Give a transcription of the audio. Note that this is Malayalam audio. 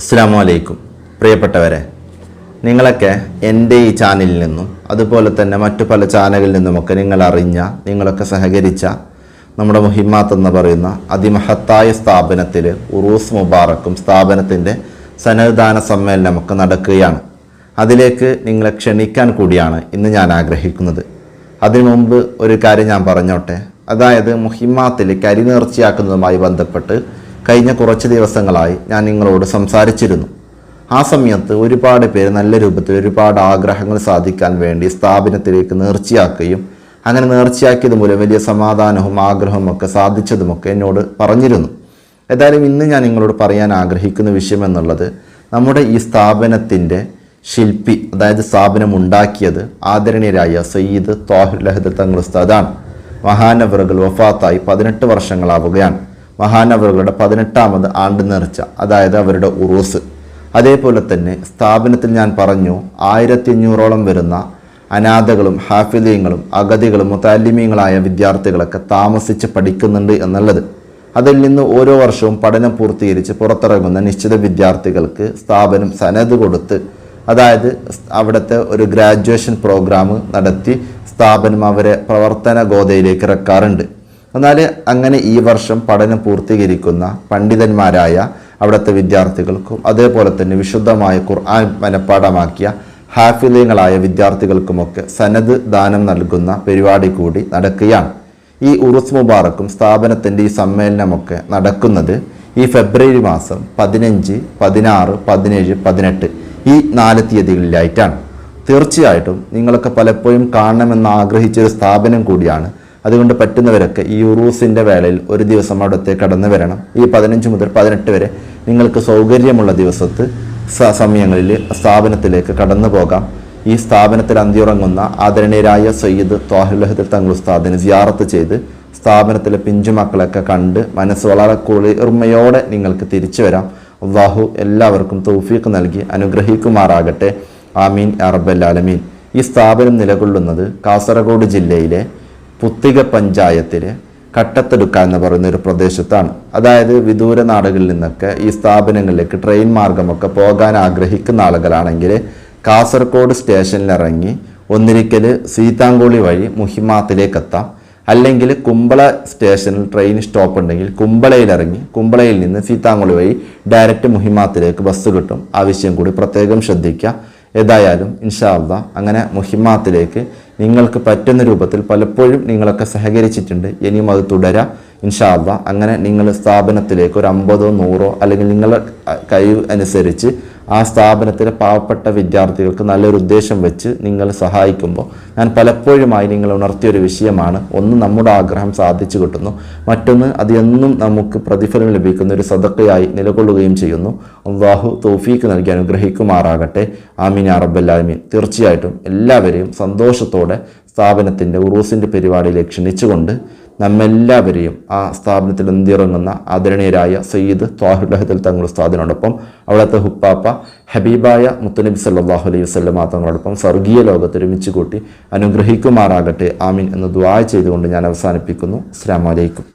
അസ്സാം വലൈക്കും പ്രിയപ്പെട്ടവരെ നിങ്ങളൊക്കെ എന്റെ ഈ ചാനലിൽ നിന്നും അതുപോലെ തന്നെ മറ്റു പല ചാനലിൽ നിന്നുമൊക്കെ നിങ്ങൾ അറിഞ്ഞ നിങ്ങളൊക്കെ സഹകരിച്ച നമ്മുടെ മുഹിമാത്ത് എന്ന് പറയുന്ന അതിമഹത്തായ സ്ഥാപനത്തിൽ ഉറൂസ് മുബാറക്കും സ്ഥാപനത്തിന്റെ സന്നദ്ധാന സമ്മേളനമൊക്കെ നടക്കുകയാണ്. അതിലേക്ക് നിങ്ങളെ ക്ഷണിക്കാൻ കൂടിയാണ് ഇന്ന് ഞാൻ ആഗ്രഹിക്കുന്നത്. അതിനു മുമ്പ് ഒരു കാര്യം ഞാൻ പറഞ്ഞോട്ടെ. അതായത് മുഹിമാത്തിൽ കരിനേർച്ചയാക്കുന്നതുമായി ബന്ധപ്പെട്ട് കഴിഞ്ഞ കുറച്ച് ദിവസങ്ങളായി ഞാൻ നിങ്ങളോട് സംസാരിച്ചിരുന്നു. ആ സമയത്ത് ഒരുപാട് പേര് നല്ല രൂപത്തിൽ ഒരുപാട് ആഗ്രഹങ്ങൾ സാധിക്കാൻ വേണ്ടി സ്ഥാപനത്തിലേക്ക് നേർച്ചയാക്കുകയും അങ്ങനെ നേർച്ചയാക്കിയത് മൂലം വലിയ സമാധാനവും ആഗ്രഹവും ഒക്കെ സാധിച്ചതുമൊക്കെ എന്നോട് പറഞ്ഞിരുന്നു. ഏതായാലും ഇന്ന് ഞാൻ നിങ്ങളോട് പറയാൻ ആഗ്രഹിക്കുന്ന വിഷയം എന്നുള്ളത് നമ്മുടെ ഈ സ്ഥാപനത്തിന്റെ ശില്പി അതായത് സ്ഥാപനം ഉണ്ടാക്കിയത് ആദരണീയരായ സയ്യിദ് താഹിർ ലഹദ് തങ്ങൾ ഉസ്താദാണ്. മഹാനവറുകൾ വഫാത്തായി പതിനെട്ട് വർഷങ്ങളാവുകയാണ്. മഹാനവറുകളുടെ പതിനെട്ടാമത് ആണ്ട് നേർച്ച അതായത് അവരുടെ ഉറൂസ്. അതേപോലെ തന്നെ സ്ഥാപനത്തിൽ ഞാൻ പറഞ്ഞു ആയിരത്തി അഞ്ഞൂറോളം വരുന്ന അനാഥകളും ഹാഫിദീങ്ങളും അഗതികളും മുത്താലിമീങ്ങളായ വിദ്യാർത്ഥികളൊക്കെ താമസിച്ച് പഠിക്കുന്നുണ്ട് എന്നുള്ളത്. അതിൽ നിന്ന് ഓരോ വർഷവും പഠനം പൂർത്തീകരിച്ച് പുറത്തിറങ്ങുന്ന നിശ്ചിത വിദ്യാർത്ഥികൾക്ക് സ്ഥാപനം സനത് കൊടുത്ത് അതായത് അവിടുത്തെ ഒരു ഗ്രാജുവേഷൻ പ്രോഗ്രാം നടത്തി സ്ഥാപനം അവരെ പ്രവർത്തന ഗോതയിലേക്ക് ഇറക്കാറുണ്ട്. എന്നാൽ അങ്ങനെ ഈ വർഷം പഠനം പൂർത്തീകരിക്കുന്ന പണ്ഡിതന്മാരായ അവിടുത്തെ വിദ്യാർത്ഥികൾക്കും അതേപോലെ തന്നെ വിശുദ്ധമായ ഖുർആൻ മനഃപ്പാടമാക്കിയ ഹാഫിലയങ്ങളായ വിദ്യാർത്ഥികൾക്കുമൊക്കെ സനദ് ദാനം നൽകുന്ന പരിപാടി കൂടി നടക്കുകയാണ്. ഈ ഉറുസ് മുബാറക്കും സ്ഥാപനത്തിന്റെ ഈ സമ്മേളനമൊക്കെ നടക്കുന്നത് ഈ ഫെബ്രുവരി മാസം പതിനഞ്ച് പതിനാറ് പതിനേഴ് പതിനെട്ട് ഈ നാല് തീയതികളിലായിട്ടാണ്. തീർച്ചയായിട്ടും നിങ്ങളൊക്കെ പലപ്പോഴും കാണണമെന്ന് ആഗ്രഹിച്ചൊരു സ്ഥാപനം കൂടിയാണ് അതുകൊണ്ട് പറ്റുന്നവരൊക്കെ ഈ ഉറൂസിന്റെ വേളയിൽ ഒരു ദിവസം അവിടുത്തെ കടന്നു വരണം. ഈ പതിനഞ്ച് മുതൽ പതിനെട്ട് വരെ നിങ്ങൾക്ക് സൗകര്യമുള്ള ദിവസത്ത് സമയങ്ങളിൽ സ്ഥാപനത്തിലേക്ക് കടന്നു പോകാം. ഈ സ്ഥാപനത്തിൽ അന്തിയുറങ്ങുന്ന ആദരണീയരായ സയ്യിദ് ത്വാഹുലഹദ് തങ്ങൾ ഉസ്താദിന് സിയാറത്ത് ചെയ്ത് സ്ഥാപനത്തിലെ പിഞ്ചുമക്കളൊക്കെ കണ്ട് മനസ്സ് വളരെ കുളിർമയോടെ നിങ്ങൾക്ക് തിരിച്ചു വരാം. അള്ളാഹു എല്ലാവർക്കും തൗഫീഖ് നൽകി അനുഗ്രഹിക്കുമാറാകട്ടെ. ആമീൻ അറബല്ലാലമീൻ ഈ സ്ഥാപനം നിലകൊള്ളുന്നത് കാസർഗോഡ് ജില്ലയിലെ പുത്തിക പഞ്ചായത്തിലെ കട്ടത്തെടുക്ക എന്ന് പറയുന്ന ഒരു പ്രദേശത്താണ്. അതായത് വിദൂര നാടുകളിൽ നിന്നൊക്കെ ഈ സ്ഥാപനങ്ങളിലേക്ക് ട്രെയിൻ മാർഗമൊക്കെ പോകാൻ ആഗ്രഹിക്കുന്ന ആളുകളാണെങ്കിൽ കാസർഗോഡ് സ്റ്റേഷനിൽ ഇറങ്ങി ഒന്നിരിക്കൽ സീതാങ്കോളി വഴി മുഹിമാത്തിലേക്ക് എത്താം അല്ലെങ്കിൽ കുമ്പള സ്റ്റേഷനിൽ ട്രെയിൻ സ്റ്റോപ്പ് ഉണ്ടെങ്കിൽ കുമ്പളയിൽ ഇറങ്ങി കുമ്പളയിൽ നിന്ന് സീതാങ്കോളി വഴി ഡയറക്റ്റ് മുഹിമാത്തിലേക്ക് ബസ് കിട്ടും. ആവശ്യം കൂടി പ്രത്യേകം ശ്രദ്ധിക്കുക. ഏതായാലും ഇൻഷാ അള്ളാ അങ്ങനെ മുഹിമാത്തിലേക്ക് നിങ്ങൾക്ക് പറ്റുന്ന രൂപത്തിൽ പലപ്പോഴും നിങ്ങളൊക്കെ സഹകരിച്ചിട്ടുണ്ട്. ഇനിയും അത് തുടരാം ഇൻഷാ അള്ളാ. അങ്ങനെ നിങ്ങൾ സ്ഥാപനത്തിലേക്ക് ഒരു അമ്പതോ നൂറോ അല്ലെങ്കിൽ നിങ്ങളുടെ കഴിവ് അനുസരിച്ച് ആ സ്ഥാപനത്തിലെ പാവപ്പെട്ട വിദ്യാർത്ഥികൾക്ക് നല്ലൊരു ഉദ്ദേശം വെച്ച് നിങ്ങൾ സഹായിക്കുമ്പോൾ ഞാൻ പലപ്പോഴുമായി നിങ്ങൾ ഉണർത്തിയൊരു വിഷയമാണ്. ഒന്ന് നമ്മുടെ ആഗ്രഹം സാധിച്ചു കിട്ടുന്നു. മറ്റൊന്ന് അത് എന്നും നമുക്ക് പ്രതിഫലം ലഭിക്കുന്ന ഒരു സദക്കയായി നിലകൊള്ളുകയും ചെയ്യുന്നു. അള്ളാഹു തോഫീക്ക് നൽകി അനുഗ്രഹിക്കുമാറാകട്ടെ. ആമീൻ അറബല്ലാമീൻ തീർച്ചയായിട്ടും എല്ലാവരെയും സന്തോഷത്തോടെ സ്ഥാപനത്തിന്റെ ഉറൂസിന്റെ പരിപാടിയിലേക്ക് ക്ഷണിച്ചുകൊണ്ട് നമ്മെല്ലാവരെയും ആ സ്ഥാപനത്തിൽ എന്തിറങ്ങുന്ന ആദരണീയരായ സയ്യിദ് ത്വാഹുലഹദൽ തങ്ങൾ ഉസ്താദിനോടൊപ്പം അവിടുത്തെ ഹുപ്പാപ്പ ഹബീബായ മുത്തനബി സല്ലാഹു അലൈഹി വസ്ലമ തങ്ങളോടൊപ്പം സ്വർഗീയ ലോകത്ത് ഒരുമിച്ച് കൂട്ടി അനുഗ്രഹിക്കുമാറാകട്ടെ ആമീൻ എന്ന് ദ്വായ ചെയ്തുകൊണ്ട് ഞാൻ അവസാനിപ്പിക്കുന്നു. അസ്സാം വലൈക്കും